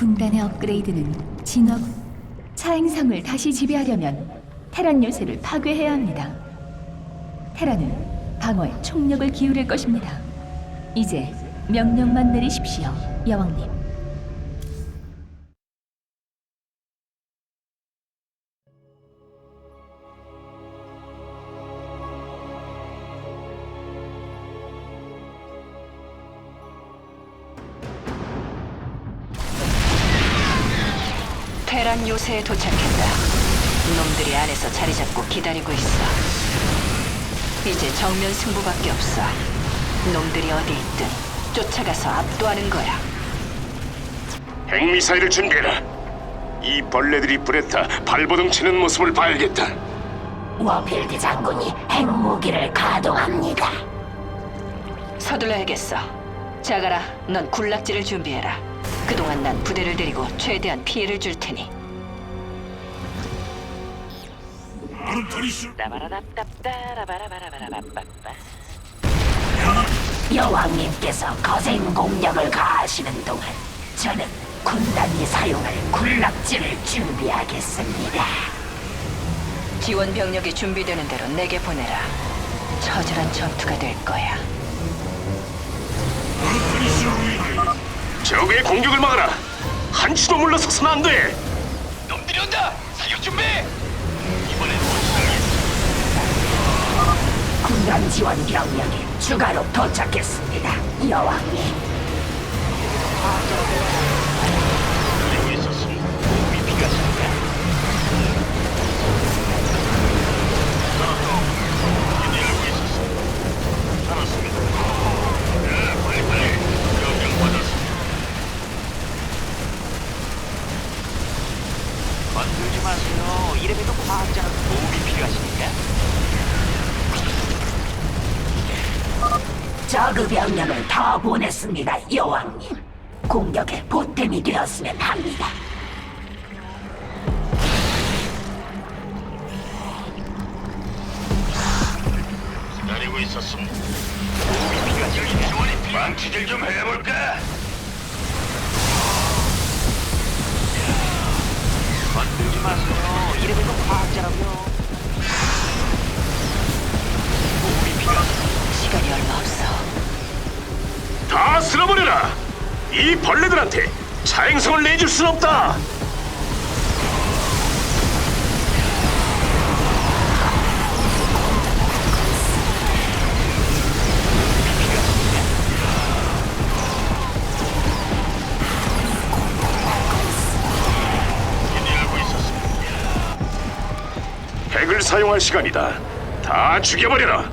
군단의 업그레이드는 진업 차행성을 다시 지배하려면 테란 요새를 파괴해야 합니다. 테란은 방어에 총력을 기울일 것입니다. 이제 명령만 내리십시오, 여왕님. 테란 요새에 도착했다. 놈들이 안에서 자리 잡고 기다리고 있어. 이제 정면 승부밖에 없어. 놈들이 어디 있든 쫓아가서 압도하는 거야. 핵미사일을 준비해라. 이 벌레들이 불에 타 발버둥 치는 모습을 봐야겠다. 워필드 장군이 핵무기를 가동합니다. 서둘러야겠어. 자가라, 넌 군락지를 준비해라. 그동안 난 부대를 데리고 최대한 피해를 줄 테니. 여왕님께서 거센 공격을 가하시는 동안 저는 군단이 사용할 군락지를 준비하겠습니다. 지원 병력이 준비되는 대로 내게 보내라. 처절한 전투가 될 거야. 적의 공격을 막아라. 한치도 물러서서는 안 돼. 놈들이 온다! 사격 준비! 군단 지원 병력이 추가로 도착했습니다. 여왕님. 망치질 좀 해볼까? 건들지 마세요. 이름에도 과학자라고요. 도움이 필요하십니까? 시간이 얼마 없어. 다 쓸어버려라. 이 벌레들한테 차행성을 내줄 순 없다. 핵을 사용할 시간이다. 다 죽여버려라.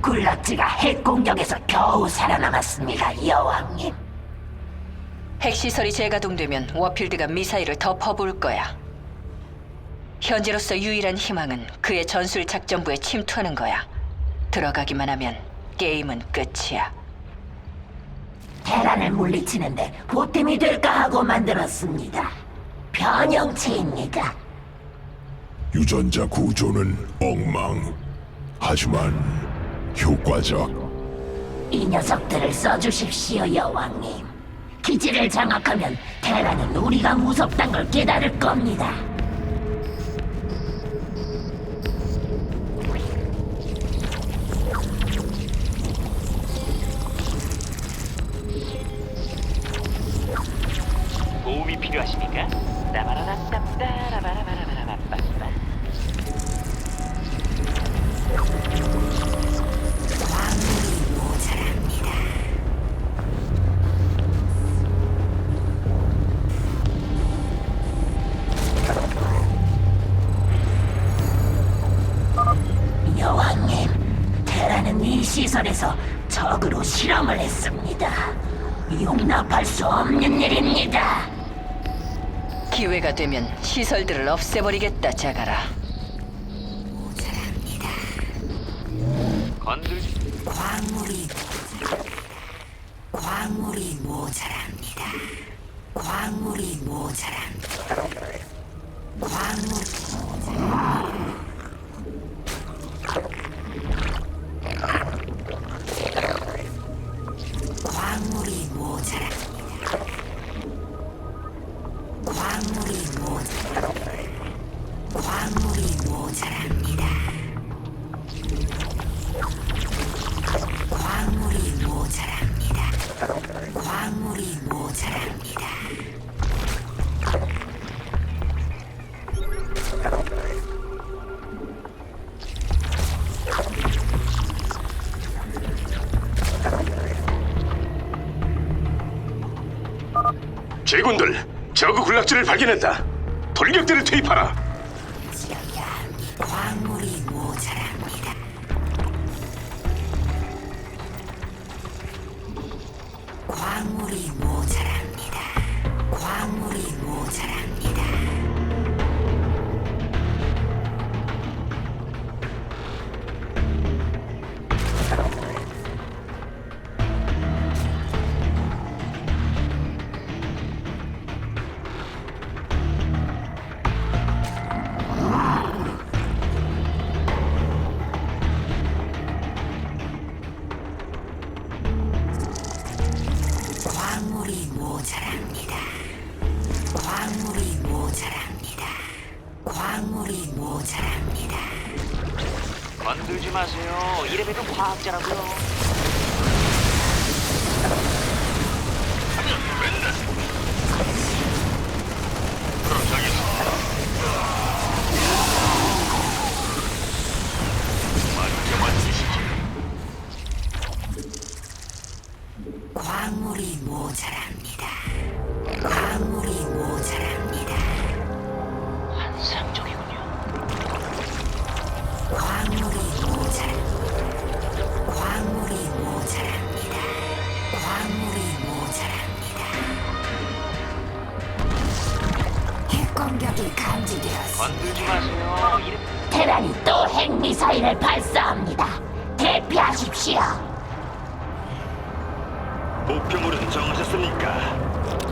군락지가 핵 공격에서 겨우 살아남았습니다. 여왕님. 핵시설이 재가동되면 워필드가 미사일을 덮어볼 거야. 현재로서 유일한 희망은 그의 전술 작전부에 침투하는 거야. 들어가기만 하면 게임은 끝이야. 테란을 물리치는데 보탬이 될까 하고 만들었습니다. 변형체입니다. 유전자 구조는 엉망. 하지만 효과적. 이 녀석들을 써주십시오, 여왕님. 기지를 장악하면 테란은 우리가 무섭단 걸 깨달을 겁니다. 기회가 되면 시설들을 없애버리겠다, 자가라. 모자랍니다. 건들지 광물이 모자랍니다. 광물이 모자랍니다. 광물이 모자랍니다. 광물이 모자랍니다. 우리 군들 저그 군락지를 발견했다. 돌격대를 투입하라. терапевт. 목표물은 정하셨습니까?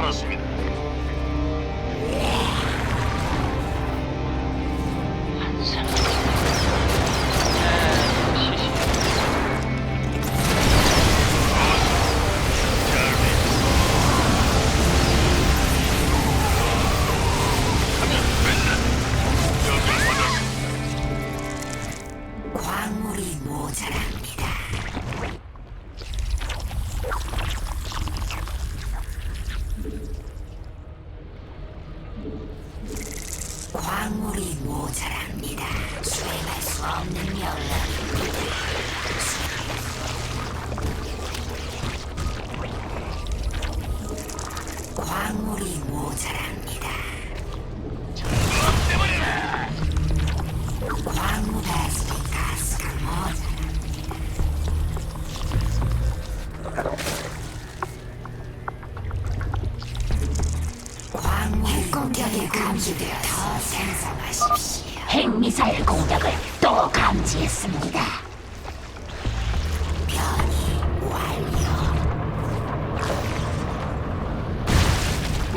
알았습니다. 광명을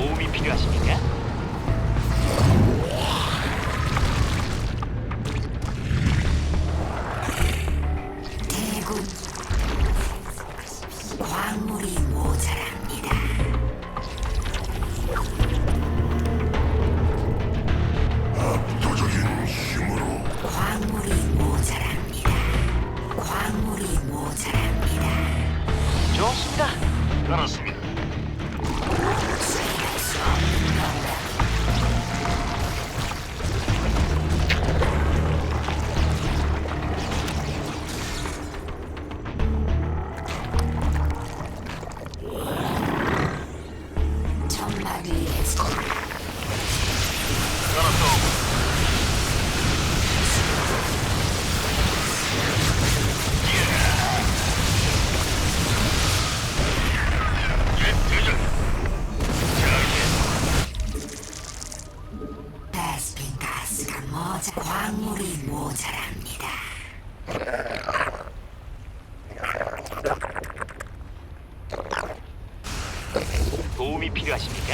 도움이 필요하십니까? 도움이 필요하십니까? 필요하십니까?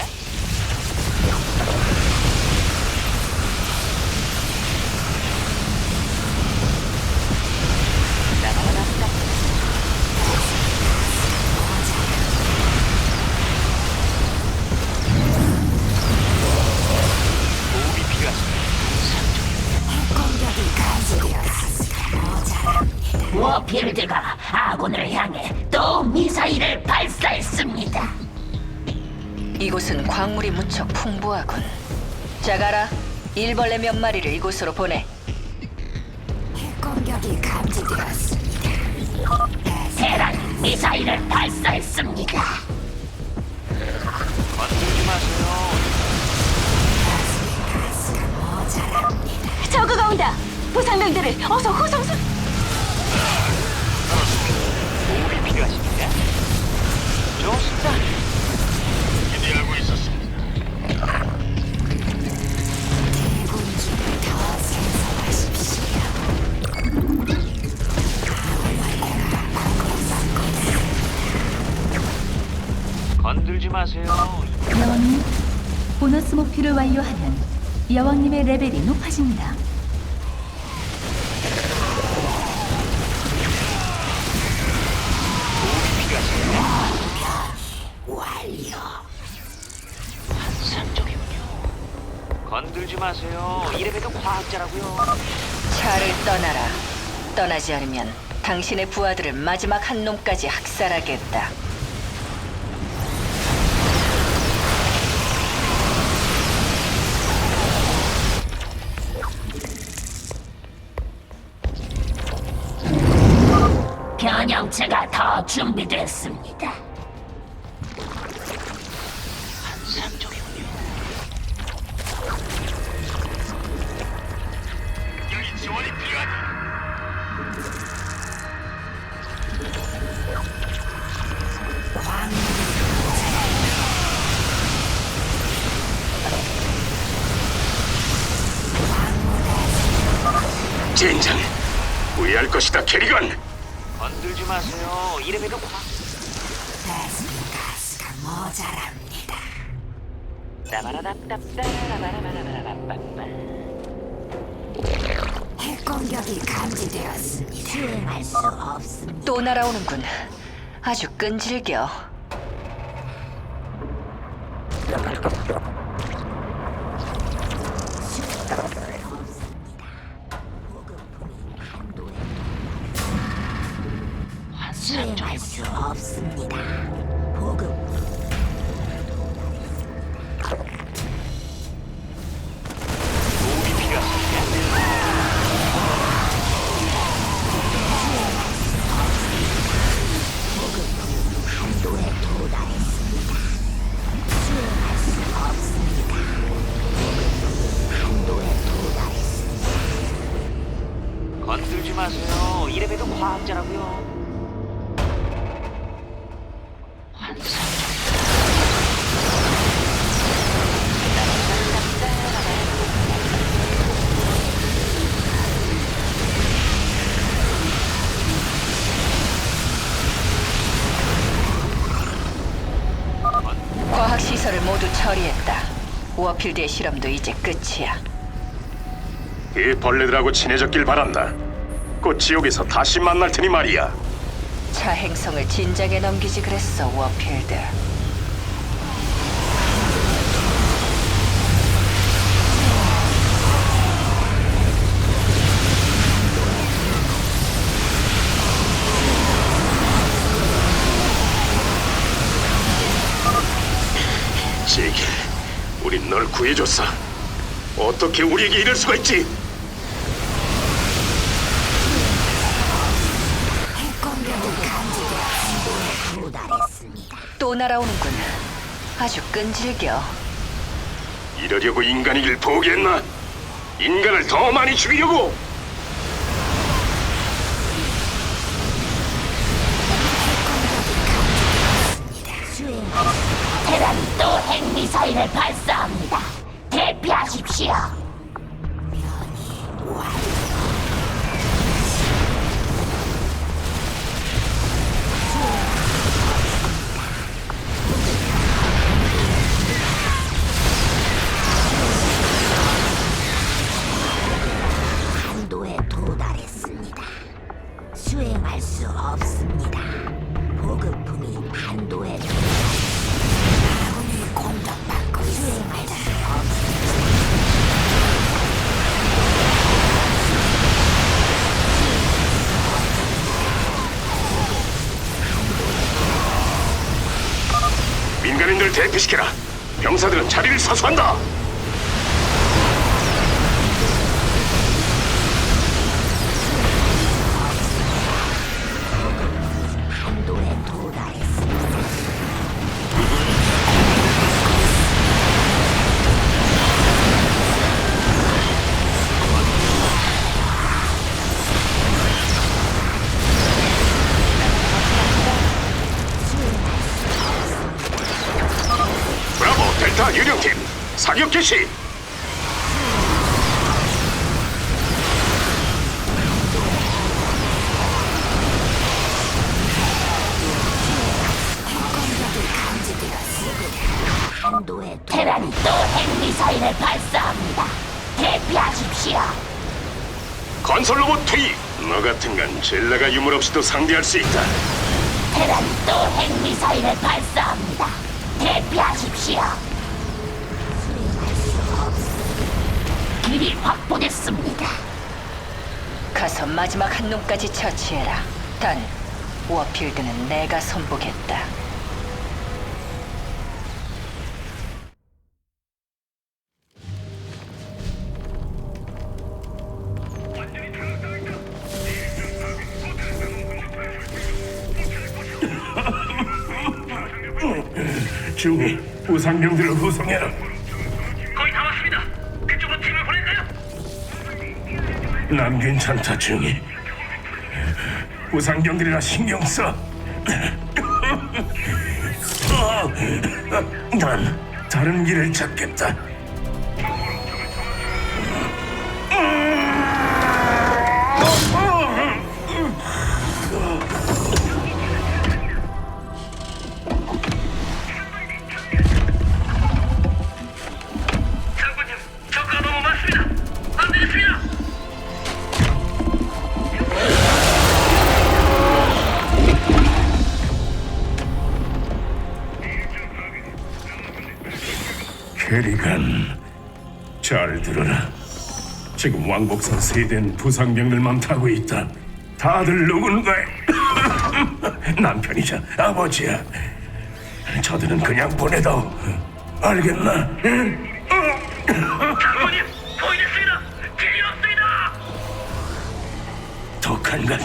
워필드가 아군을 향해 또 미사일을 발사했습니다. 이곳은 광물이 무척 풍부하군. 자가라, 일벌레 몇 마리를 이곳으로 보내. 공격이 감지되었습니다. 테란 미사일을 발사했습니다. 건들지 마세요. 저그가 온다. 부상병들을 어서 후송선. 도움이 필요하십니까? 좋습니다. 마세요. 여왕님, 보너스 목표를 완료하면 여왕님의 레벨이 높아집니다. 환상적이군요. 건들지 마세요. 이래봬도 과학자라고요. 차를 떠나라. 떠나지 않으면 당신의 부하들을 마지막 한 놈까지 학살하겠다. 변형체가 더 준비됐습니다. 환상적이군요. 여기 지원이 필요하다. 젠장, 후회할 것이다, 캐리건. 과학. 가스가 모자랍니다. 따바라답답따라바라바라바라바라바라. 핵공격이 감지되었습니다. 수행할 수 없습니다. 또 날아오는군. 아주 끈질겨. 과학 시설을 모두 처리했다. 워필드의 실험도 이제 끝이야. 이 벌레들하고 친해졌길 바란다. 곧 지옥에서 다시 만날 테니 말이야. 차 행성을 진작에 넘기지 그랬어, 워필드. 우린 널 구해줬어. 어떻게 우리에게 이럴 수가 있지? 핵공격이 감지되었습니다. 도달했습니다. 또 날아오는군. 아주 끈질겨. 이러려고 인간이길 포기했나? 인간을 더 많이 죽이려고? 미사일을 발사합니다. 대피하십시오. 대피시켜라. 병사들은 자리를 사수한다. 사격 개시. 테란이 또 핵미사일을 발사합니다. 대피하십시오. 건설 로봇 투입. 너 같은 건 젤라가 유물 없이도 상대할 수 있다. 테란이 또 핵미사일을 발사합니다. 대피하십시오. 길이 확보됐습니다. 가서 마지막 한 놈까지 처치해라. 단, 워필드는 내가 손보겠다. 중이 부상병들을 후송해라. 난 괜찮다, 중이. 부상병들이라 신경 써. 난 다른 길을 찾겠다. 잘 들어라. 지금 왕복선 세대는 부상병들만 타고 있다. 다들 누군가에 남편이자 아버지야. 저들은 그냥 보내도 알겠나? 응? 장관님, 보이겠습니다. 길이 없습니다. 독한 것,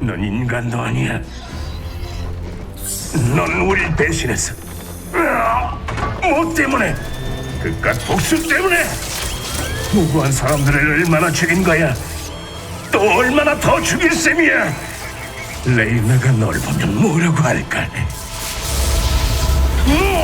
넌 인간도 아니야. 넌 우릴 배신했어. 으아! 뭐 때문에? 그깟 복수 때문에? 무고한 사람들을 얼마나 죽인 거야? 또 얼마나 더 죽일 셈이야? 레이나가 널 보면 뭐라고 할까? 음!